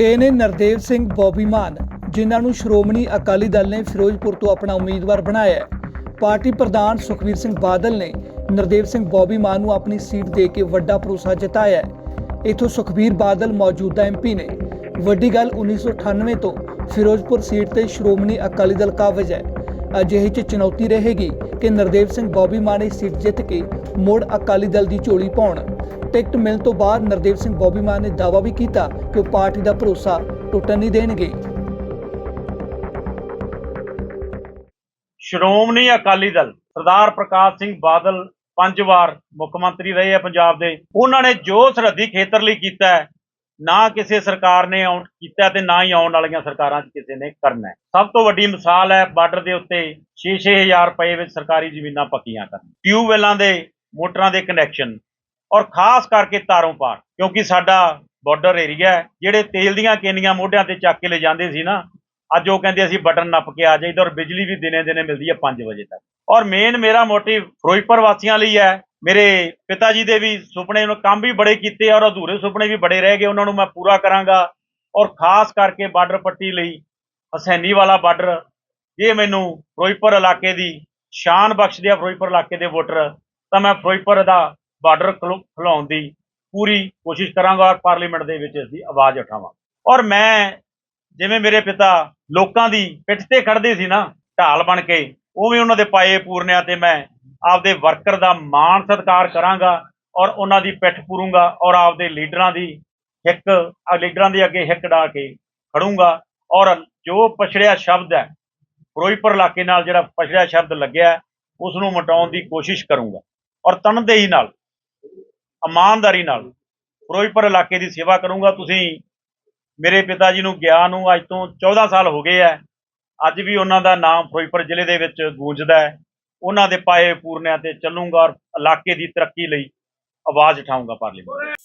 ਇਹ ਨੇ ਨਰਦੇਵ ਸਿੰਘ ਬੋਬੀ ਮਾਨ, ਜਿਨ੍ਹਾਂ ਨੂੰ ਸ਼੍ਰੋਮਣੀ ਅਕਾਲੀ ਦਲ ਨੇ ਫਿਰੋਜ਼ਪੁਰ ਤੋਂ ਆਪਣਾ ਉਮੀਦਵਾਰ ਬਣਾਇਆ ਹੈ। ਪਾਰਟੀ ਪ੍ਰਧਾਨ ਸੁਖਵੀਰ ਸਿੰਘ ਬਾਦਲ ਨੇ ਨਰਦੇਵ ਸਿੰਘ ਬੋਬੀ ਮਾਨ ਨੂੰ ਆਪਣੀ ਸੀਟ ਦੇ ਕੇ ਵੱਡਾ ਭਰੋਸਾ ਜਤਾਇਆ ਹੈ। ਇਥੋਂ ਸੁਖਬੀਰ ਬਾਦਲ ਮੌਜੂਦਾ ਐਮਪੀ ਨੇ। ਵੱਡੀ ਗੱਲ 1998 ਤੋਂ ਫਿਰੋਜ਼ਪੁਰ ਸੀਟ ਤੇ ਸ਼੍ਰੋਮਣੀ ਅਕਾਲੀ ਦਲ ਕਾਬਜ ਹੈ। ਅਜਿਹੇ ਚ ਚੁਣੌਤੀ ਰਹੇਗੀ ਕਿ ਨਰਦੇਵ ਸਿੰਘ ਬੋਬੀ ਮਾਨ ਇਹ ਸੀਟ ਜਿੱਤ ਕੇ ਮੁੜ ਅਕਾਲੀ ਦਲ ਦੀ ਝੋਲੀ ਪਾਉਣ। ਟਿਕਟ ਮਿਲਣ ਤੋਂ ਬਾਅਦ ਨਰਦੇਵ ਸਿੰਘ ਬੋਬੀ ਮਾਨ ਨੇ ਦਾਅਵਾ ਵੀ ਕੀਤਾ ਕਿ ਉਹ ਪਾਰਟੀ ਦਾ ਭਰੋਸਾ ਟੁੱਟਣ ਨਹੀਂ ਦੇਣਗੇ। ਸ਼੍ਰੋਮਣੀ ਅਕਾਲੀ ਦਲ ਸਰਦਾਰ ਪ੍ਰਕਾਸ਼ ਸਿੰਘ ਬਾਦਲ ਪੰਜ ਵਾਰ ਮੁੱਖ ਮੰਤਰੀ ਰਹੇ ਆ ਪੰਜਾਬ ਦੇ। ਉਹਨਾਂ ਨੇ ਜੋ ਸਰਹੱਦੀ ਖੇਤਰ ਲਈ ਕੀਤਾ ਹੈ। ਨਾ ਕਿਸੇ ਸਰਕਾਰ ਨੇ ਆਉਣ ਕੀਤਾ ਤੇ ਨਾ ਹੀ ਆਉਣ ਵਾਲੀਆਂ ਸਰਕਾਰਾਂ 'ਚ ਕਿਸੇ ਨੇ ਕਰਨਾ ਸਭ ਤੋਂ ਵੱਡੀ ਮਿਸਾਲ ਹੈ ਬਾਰਡਰ ਦੇ ਉੱਤੇ 6-6000 ਰੁਪਏ ਵਿੱਚ ਸਰਕਾਰੀ ਜ਼ਮੀਨਾਂ ਪੱਕੀਆਂ ਕਰਨ। ਟਿਊਬਵੈਲਾਂ ਦੇ ਮੋਟਰਾਂ ਦੇ ਕਨੈਕਸ਼ਨ ਔਰ ਖਾਸ ਕਰਕੇ ਤਾਰੋਂ ਪਾਰ, ਕਿਉਂਕਿ ਸਾਡਾ ਬਾਰਡਰ ਏਰੀਆ ਹੈ, ਜਿਹੜੇ ਤੇਲ ਦੀਆਂ ਕੇਨੀਆਂ ਮੋਢਿਆਂ ਤੇ ਚੱਕ ਕੇ ਲੈ ਜਾਂਦੇ ਸੀ ਨਾ, ਅੱਜ ਉਹ ਕਹਿੰਦੇ ਅਸੀਂ ਬਟਨ ਨੱਪ ਕੇ ਆ ਜਾਈਦਾ ਔਰ ਬਿਜਲੀ ਵੀ ਦਿਨੇ ਦਿਨੇ ਮਿਲਦੀ ਹੈ 5 ਵਜੇ ਤੱਕ। ਔਰ ਮੇਨ ਮੇਰਾ ਮੋਟਿਵ ਫਿਰੋਜ਼ਪੁਰ ਵਾਸੀਆਂ ਲਈ ਹੈ, ਮੇਰੇ ਪਿਤਾ ਜੀ ਦੇ ਵੀ ਸੁਪਨੇ ਨੂੰ ਕੰਮ ਵੀ ਬੜੇ ਕੀਤੇ ਔਰ ਅਧੂਰੇ ਸੁਪਨੇ ਵੀ ਬੜੇ ਰਹਿ ਗਏ, ਉਹਨਾਂ ਨੂੰ ਮੈਂ ਪੂਰਾ ਕਰਾਂਗਾ। ਔਰ ਖਾਸ ਕਰਕੇ ਬਾਰਡਰ ਪੱਟੀ ਲਈ ਹਸੈਨੀ ਵਾਲਾ ਬਾਰਡਰ ਇਹ ਮੈਨੂੰ ਫਿਰੋਜ਼ਪੁਰ ਇਲਾਕੇ ਦੀ ਸ਼ਾਨ ਬਖਸ਼ਦੇ ਆ, ਫਿਰੋਜ਼ਪੁਰ ਇਲਾਕੇ ਦੇ ਵੋਟਰ। ਤਾਂ ਮੈਂ ਫਿਰੋਜ਼ਪੁਰ ਦਾ ਬਾਰਡਰ ਖੁਲਾਉਣ ਦੀ ਪੂਰੀ ਕੋਸ਼ਿਸ਼ ਕਰਾਂਗਾ ਔਰ ਪਾਰਲੀਮੈਂਟ ਦੇ ਵਿੱਚ ਇਸ ਦੀ ਆਵਾਜ਼ ਉਠਾਵਾਂ। ਔਰ ਮੈਂ ਜਿਵੇਂ ਮੇਰੇ ਪਿਤਾ ਲੋਕਾਂ ਦੀ ਪਿੱਠ ਤੇ ਖੜਦੇ ਸੀ ਨਾ ਢਾਲ ਬਣ ਕੇ ਉਵੇਂ ਉਹਨਾਂ ਦੇ ਪਾਏ ਪੂਰਨਿਆਂ ਤੇ ਮੈਂ ਆਪਦੇ ਵਰਕਰ ਦਾ ਮਾਣ ਸਤਿਕਾਰ ਕਰਾਂਗਾ ਔਰ ਉਹਨਾਂ ਦੀ ਪਿੱਠ ਪੂਰੂੰਗਾ ਔਰ ਆਪਦੇ ਲੀਡਰਾਂ ਦੀ ਹਿੱਕ ਲੀਡਰਾਂ ਦੇ ਅੱਗੇ ਹਿੱਕ ਡਾ ਕੇ ਖੜੂੰਗਾ ਔਰ ਜੋ ਪਛੜਿਆ ਸ਼ਬਦ ਹੈ ਫਿਰੋਜ਼ਪੁਰ ਇਲਾਕੇ ਨਾਲ ਜਿਹੜਾ ਪਛੜਿਆ ਸ਼ਬਦ ਲੱਗਿਆ ਹੈ, ਉਸ ਨੂੰ ਮਿਟਾਉਣ ਦੀ ਕੋਸ਼ਿਸ਼ ਕਰੂੰਗਾ। ਔਰ ਤਨਦੇਹੀ ਨਾਲ ਇਮਾਨਦਾਰੀ ਨਾਲ ਫਿਰੋਜ਼ਪੁਰ ਇਲਾਕੇ ਦੀ ਸੇਵਾ ਕਰੂੰਗਾ। ਤੁਸੀਂ ਮੇਰੇ ਪਿਤਾ ਜੀ ਨੂੰ ਗਿਆ ਨੂੰ ਅੱਜ ਤੋਂ 14 ਸਾਲ ਹੋ ਗਏ ਹੈ ਅੱਜ ਵੀ ਉਹਨਾਂ ਦਾ ਨਾਮ ਫਿਰੋਜ਼ਪੁਰ ਜ਼ਿਲ੍ਹੇ ਦੇ ਵਿੱਚ ਗੂੰਜਦਾ ਹੈ। ਉਹਨਾਂ ਦੇ ਪਾਏ ਪੂਰਨਿਆਂ ਤੇ ਚੱਲੂੰਗਾ ਔਰ ਇਲਾਕੇ ਦੀ ਤਰੱਕੀ ਲਈ ਆਵਾਜ਼ ਉਠਾਊਂਗਾ ਪਾਰਲੀਮੈਂਟ